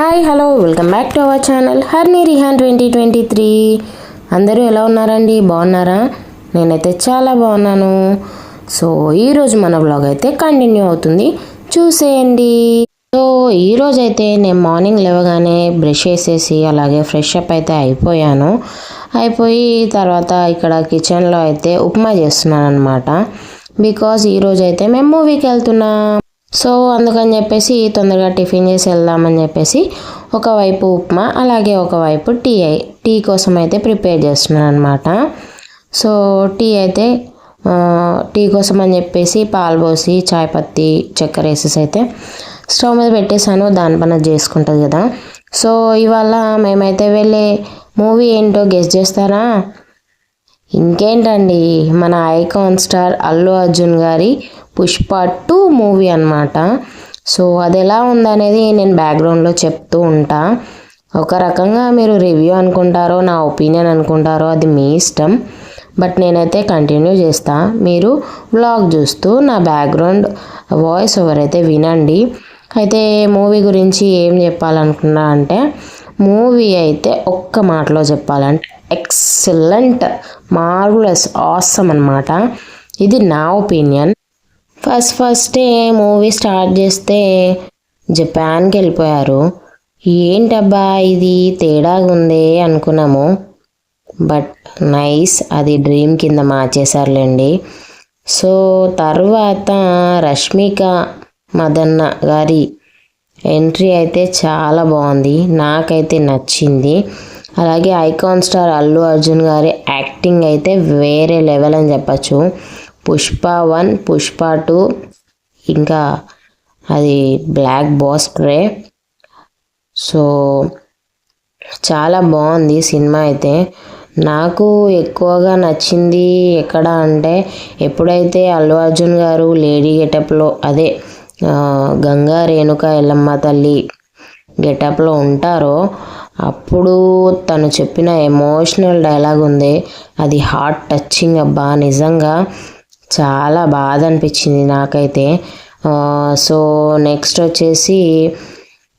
Hi hello welcome back to our channel హర్నీ Rehan twenty twenty three. అందరూ ఎలా ఉన్నారండి? బాగున్నారా? నేనైతే చాలా బాగున్నాను. సో ఈరోజు మన బ్లాగ్ అయితే కంటిన్యూ అవుతుంది. చూసేయండి. సో ఈరోజు అయితే నేను మార్నింగ్ లేవగానే బ్రష్ చేసేసి అలాగే ఫ్రెష్ అప్ అయితే అయిపోయాను. అయిపోయి తర్వాత ఇక్కడ కిచెన్లో అయితే ఉప్మా చేస్తున్నాను అనమాట బికాజ్ ఈరోజు అయితే మేము మూవీకి వెళ్తున్నాం. సో అందుకని చెప్పేసి తొందరగా టిఫిన్ చేసి వెళ్దామని చెప్పేసి ఒకవైపు ఉప్మా అలాగే ఒకవైపు టీ టీ కోసం అయితే ప్రిపేర్ చేస్తున్నాను అనమాట సో టీ అయితే టీ కోసం అని చెప్పేసి పాలు పోసి చాయ్ పత్తి చక్కెర వేసేసి అయితే స్టవ్ మీద పెట్టేశాను. దానిపైన చేసుకుంటుంది కదా. సో ఇవాళ మేమైతే వెళ్ళే మూవీ ఏంటో గెస్ట్ చేస్తారా? ఇంకేంటండి? మన ఐకాన్ స్టార్ అల్లు అర్జున్ గారి పుష్ప టూ మూవీ అన్నమాట. సో అది ఎలా ఉందనేది నేను బ్యాక్గ్రౌండ్లో చెప్తూ ఉంటా. ఒక రకంగా మీరు రివ్యూ అనుకుంటారో నా ఒపీనియన్ అనుకుంటారో అది మీ ఇష్టం. బట్ నేనైతే కంటిన్యూ చేస్తా. మీరు వ్లాగ్ చూస్తూ నా బ్యాక్గ్రౌండ్ వాయిస్ ఓవర్ అయితే వినండి. అయితే మూవీ గురించి ఏం చెప్పాలనుకున్నా అంటే మూవీ అయితే ఒక్క మాటలో చెప్పాలంటే ఎక్సలెంట్ మార్వలస్ ఆసమ్ అనమాట ఇది నా ఒపీనియన్. ఫస్ట్ ఫస్టే మూవీ స్టార్ట్ చేస్తే జపాన్కి వెళ్ళిపోయారు. ఏంటబ్బా ఇది? తేడాగా ఉంది అనుకున్నాము. బట్ నైస్ అది డ్రీమ్ కింద మార్చేశారులేండి. సో తర్వాత రష్మిక మదన్న గారి ఎంట్రీ అయితే చాలా బాగుంది. నాకైతే నచ్చింది. అలాగే ఐకాన్ స్టార్ అల్లు అర్జున్ గారి యాక్టింగ్ అయితే వేరే లెవెల్ అని చెప్పచ్చు. పుష్ప వన్ పుష్ప టూ ఇంకా అది బ్లాక్ బాస్ స్ప్రే సో చాలా బాగుంది సినిమా అయితే. నాకు ఎక్కువగా నచ్చింది ఎక్కడ అంటే ఎప్పుడైతే అల్లు అర్జున్ గారు లేడీ గెటప్లో అదే గంగా రేణుక ఎల్లమ్మ తల్లి గెటప్లో ఉంటారో అప్పుడు తను చెప్పిన ఎమోషనల్ డైలాగ్ ఉంది. అది హార్ట్ టచింగ్ అబ్బా నిజంగా చాలా బాధ అనిపించింది నాకైతే. సో నెక్స్ట్ వచ్చేసి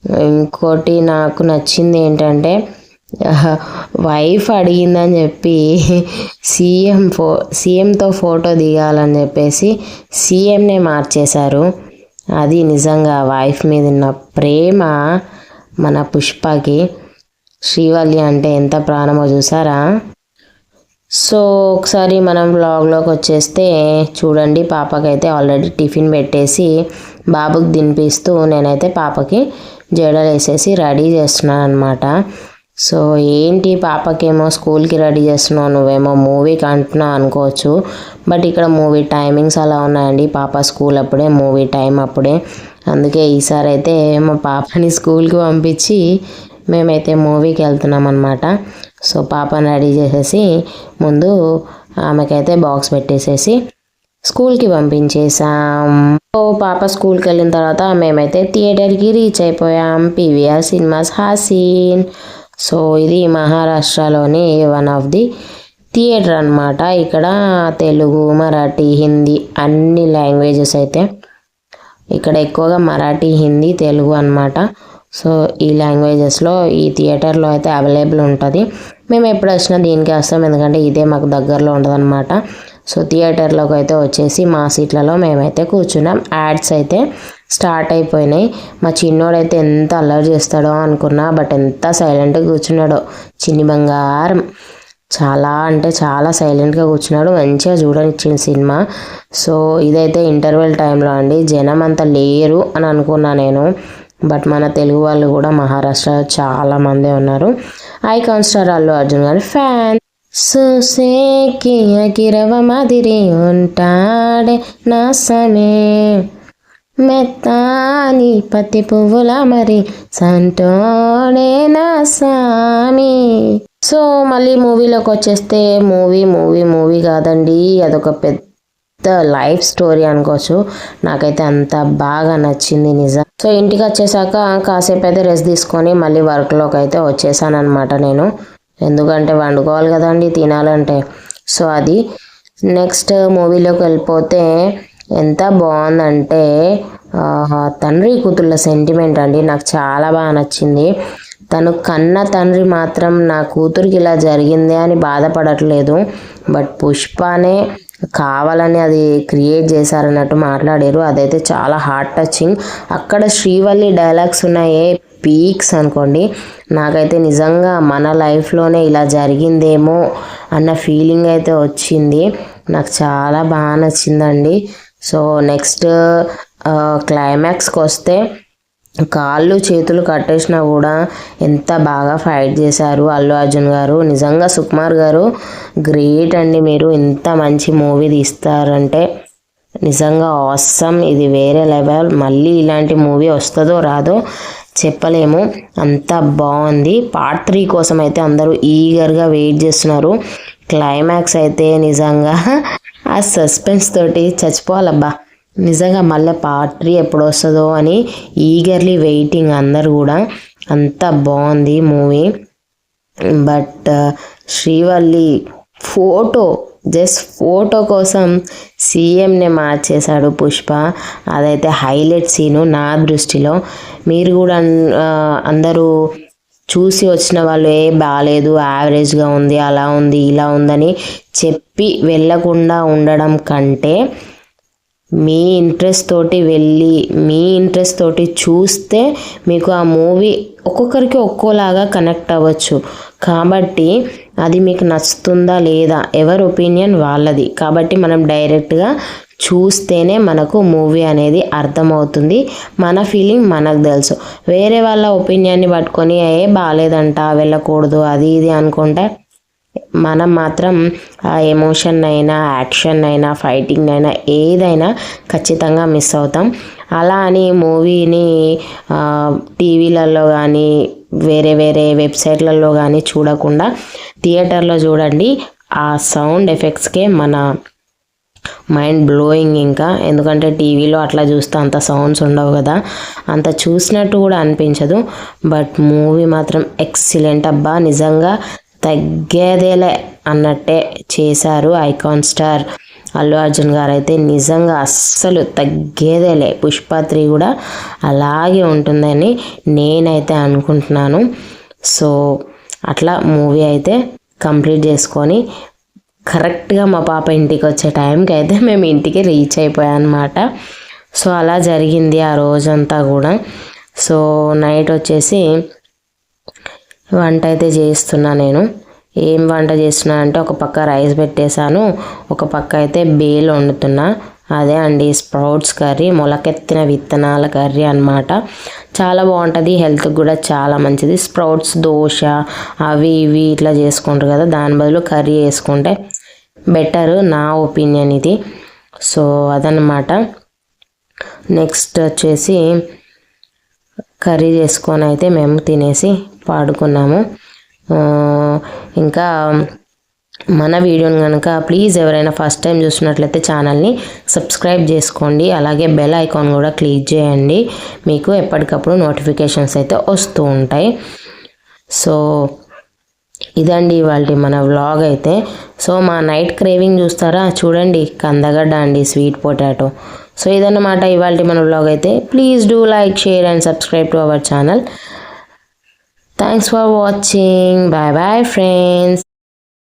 ఇంకోటి నాకు నచ్చింది ఏంటంటే వైఫ్ అడిగిందని చెప్పి సీఎం ఫో సీఎంతో ఫోటో దిగాలని చెప్పేసి సీఎంనే మార్చేశారు. అది నిజంగా వైఫ్ మీద ఉన్న ప్రేమ మన పుష్పకి. శ్రీవల్లి అంటే ఎంత ప్రాణమో చూసారా? సో ఒకసారి మనం బ్లాగ్లోకి వచ్చేస్తే చూడండి పాపకైతే ఆల్రెడీ టిఫిన్ పెట్టేసి బాబుకి తినిపిస్తూ నేనైతే పాపకి జడలు వేసేసి రెడీ చేస్తున్నాను అనమాట సో ఏంటి పాపకేమో స్కూల్కి రెడీ చేస్తున్నావు నువ్వేమో మూవీకి అంటున్నావు అనుకోవచ్చు. బట్ ఇక్కడ మూవీ టైమింగ్స్ అలా ఉన్నాయండి. పాప స్కూల్ అప్పుడే మూవీ టైం అప్పుడే. అందుకే ఈసారి అయితే మా పాపని స్కూల్కి పంపించి మేమైతే మూవీకి వెళ్తున్నాం అనమాట సో పాపని రెడీ చేసేసి ముందు ఆమెకైతే బాక్స్ పెట్టేసేసి స్కూల్కి పంపించేసాం ఓ పాప స్కూల్కి వెళ్ళిన తర్వాత మేమైతే థియేటర్కి రీచ్ అయిపోయాం. పీవీఆర్ సినిమాస్ హాసీన్ సో ఇది మహారాష్ట్రలోని వన్ ఆఫ్ ది థియేటర్ అన్నమాట. ఇక్కడ తెలుగు మరాఠీ హిందీ అన్ని లాంగ్వేజెస్ అయితే ఇక్కడ ఎక్కువగా మరాఠీ హిందీ తెలుగు అనమాట సో ఈ లాంగ్వేజెస్లో ఈ థియేటర్లో అయితే అవైలబుల్ ఉంటుంది. మేము ఎప్పుడు వచ్చినా దీనికి వస్తాం ఎందుకంటే ఇదే మాకు దగ్గరలో ఉంటుంది సో థియేటర్లోకి అయితే వచ్చేసి మా సీట్లలో మేమైతే కూర్చున్నాం. యాడ్స్ అయితే స్టార్ట్ అయిపోయినాయి. మా చిన్నోడైతే ఎంత అల్లరి చేస్తాడో అనుకున్నా బట్ ఎంత సైలెంట్గా కూర్చున్నాడో. చిన్ని బంగారం. చాలా అంటే చాలా సైలెంట్గా కూర్చున్నాడు. మంచిగా చూడనిచ్చింది సినిమా. సో ఇదైతే ఇంటర్వెల్ టైంలో అండి. జనం అంత లేరు అని అనుకున్నా నేను. బట్ మన తెలుగు వాళ్ళు కూడా మహారాష్ట్ర చాలామందే ఉన్నారు. ఐకాన్ స్టార్ అల్లు అర్జున్ గారి ఫ్యాన్. సుసేకి అకిరవ మాదిరి ఉంటాడే నా సమే మెత్తాని పత్తి పువ్వుల మరి సంటోడే నా సామి సో మళ్ళీ మూవీలోకి వచ్చేస్తే మూవీ మూవీ మూవీ కాదండి. అదొక పెద్ద లైఫ్ స్టోరీ అనుకోవచ్చు. నాకైతే అంత బాగా నచ్చింది నిజం. సో ఇంటికి వచ్చేసాక కాసేపు అయితే రెస్ట్ తీసుకొని మళ్ళీ వర్క్లోకి అయితే వచ్చేసాను అనమాట నేను. ఎందుకంటే వండుకోవాలి కదండి తినాలంటే. సో అది. నెక్స్ట్ మూవీలోకి వెళ్ళిపోతే ఎంత బాగుందంటే తండ్రి కూతుళ్ళ సెంటిమెంట్ అండి. నాకు చాలా బాగా నచ్చింది. తను కన్న తండ్రి మాత్రం నా కూతురికి ఇలా జరిగింది అని బాధపడట్లేదు. బట్ పుష్పనే కావాలని అది క్రియేట్ చేశారన్నట్టు మాట్లాడారు. అదైతే చాలా హార్ట్ టచింగ్ అక్కడ శ్రీవల్లి డైలాగ్స్ ఉన్నాయే. పీక్స్ అనుకోండి. నాకైతే నిజంగా మన లైఫ్లోనే ఇలా జరిగిందేమో అన్న ఫీలింగ్ అయితే వచ్చింది. నాకు చాలా బాగా నచ్చిందండి. సో నెక్స్ట్ క్లైమాక్స్కి వస్తే కాళ్ళు చేతులు కట్టేసినా కూడా ఎంత బాగా ఫైట్ చేశారు అల్లు అర్జున్ గారు. నిజంగా సుకుమార్ గారు గ్రేట్ అండి మీరు. ఇంత మంచి మూవీ తీస్తారంటే నిజంగా ఆసమ్. ఇది వేరే లెవెల్. మళ్ళీ ఇలాంటి మూవీ వస్తుందో రాదో చెప్పలేము. అంత బాగుంది. పార్ట్ త్రీ కోసం అయితే అందరూ ఈగర్గా వెయిట్ చేస్తున్నారు. క్లైమాక్స్ అయితే నిజంగా ఆ సస్పెన్స్ తోటి చచ్చిపోవాలబ్బా. నిజంగా మళ్ళీ పార్ట్ త్రీ ఎప్పుడు వస్తుందో అని ఈగర్లీ వెయిటింగ్ అందరు కూడా. అంత బాగుంది movie but uh, Srivalli photo just photo కోసం సీఎంనే మార్చేశాడు పుష్ప. అదైతే హైలైట్ సీను నా దృష్టిలో. మీరు కూడా అన్- అందరూ చూసి వచ్చిన వాళ్ళు ఏ బాగాలేదు యావరేజ్గా ఉంది అలా ఉంది ఇలా ఉందని చెప్పి వెళ్ళకుండా ఉండడం కంటే మీ ఇంట్రెస్ట్ తోటి వెళ్ళి మీ ఇంట్రెస్ట్ తోటి చూస్తే మీకు ఆ మూవీ ఒక్కొక్కరికి ఒక్కోలాగా కనెక్ట్ అవ్వచ్చు. కాబట్టి అది మీకు నచ్చుతుందా లేదా ఎవరి ఒపీనియన్ వాళ్ళది. కాబట్టి మనం డైరెక్ట్గా చూస్తేనే మనకు మూవీ అనేది అర్థమవుతుంది. మన ఫీలింగ్ మనకు తెలుసు. వేరే వాళ్ళ ఒపీనియన్ని పట్టుకొని ఏ బాగాలేదంట వెళ్ళకూడదు అది ఇది అనుకుంటే మనం మాత్రం ఆ ఎమోషన్ అయినా యాక్షన్ అయినా ఫైటింగ్ అయినా ఏదైనా ఖచ్చితంగా మిస్ అవుతాం. అలా అని మూవీని టీవీలలో కానీ వేరే వేరే వెబ్సైట్లలో కానీ చూడకుండా థియేటర్లో చూడండి. ఆ సౌండ్ ఎఫెక్ట్స్కే మన మైండ్ బ్లోయింగ్ ఇంకా. ఎందుకంటే టీవీలో అట్లా చూస్తే అంత సౌండ్స్ ఉండవు కదా. అంత చూసినట్టు కూడా అనిపించదు. బట్ మూవీ మాత్రం ఎక్సలెంట్ అబ్బా. నిజంగా తగ్గేదేలే అన్నట్టే చేశారు ఐకాన్ స్టార్ అల్లు అర్జున్ గారు అయితే నిజంగా అస్సలు తగ్గేదేలే. పుష్ప త్రీ కూడా అలాగే ఉంటుందని నేనైతే అనుకుంటున్నాను. సో అట్లా మూవీ అయితే కంప్లీట్ చేసుకొని కరెక్ట్గా మా పాప ఇంటికి వచ్చే టైంకి అయితే మేము ఇంటికి రీచ్ అయిపోయాం అనమాట సో అలా జరిగింది ఆ రోజంతా కూడా. సో నైట్ వచ్చేసి వంట అయితే చేస్తున్నా నేను. ఏం వంట చేస్తున్నా అంటే ఒక పక్క రైస్ పెట్టేశాను ఒక పక్క అయితే బేల్ వండుతున్నా. అదే అండి స్ప్రౌట్స్ కర్రీ మొలకెత్తిన విత్తనాల కర్రీ అన్నమాట. చాలా బాగుంటుంది హెల్త్కి కూడా చాలా మంచిది. స్ప్రౌట్స్ దోశ అవి ఇవి ఇట్లా చేసుకుంటారు కదా దాని బదులు కర్రీ వేసుకుంటే బెటర్ నా ఒపీనియన్ ఇది. సో అదనమాట నెక్స్ట్ వచ్చేసి కర్రీ చేసుకొని అయితే మేము తినేసి పాడుకున్నాము. ఇంకా మన వీడియోని కనుక ప్లీజ్ ఎవరైనా ఫస్ట్ టైం చూసినట్లయితే ఛానల్ని సబ్స్క్రైబ్ చేసుకోండి. అలాగే బెల్ ఐకాన్ కూడా క్లిక్ చేయండి. మీకు ఎప్పటికప్పుడు నోటిఫికేషన్స్ అయితే వస్తూ ఉంటాయి. సో ఇదండి ఇవాళ మన వ్లాగ్ అయితే. సో మా నైట్ క్రేవింగ్ చూస్తారా? చూడండి కందగడ్డ అండి స్వీట్ పొటాటో సో ఇదన్నమాట ఇవాళ మన వ్లాగ్ అయితే. Please do like share and subscribe to our channel thanks for watching bye bye friends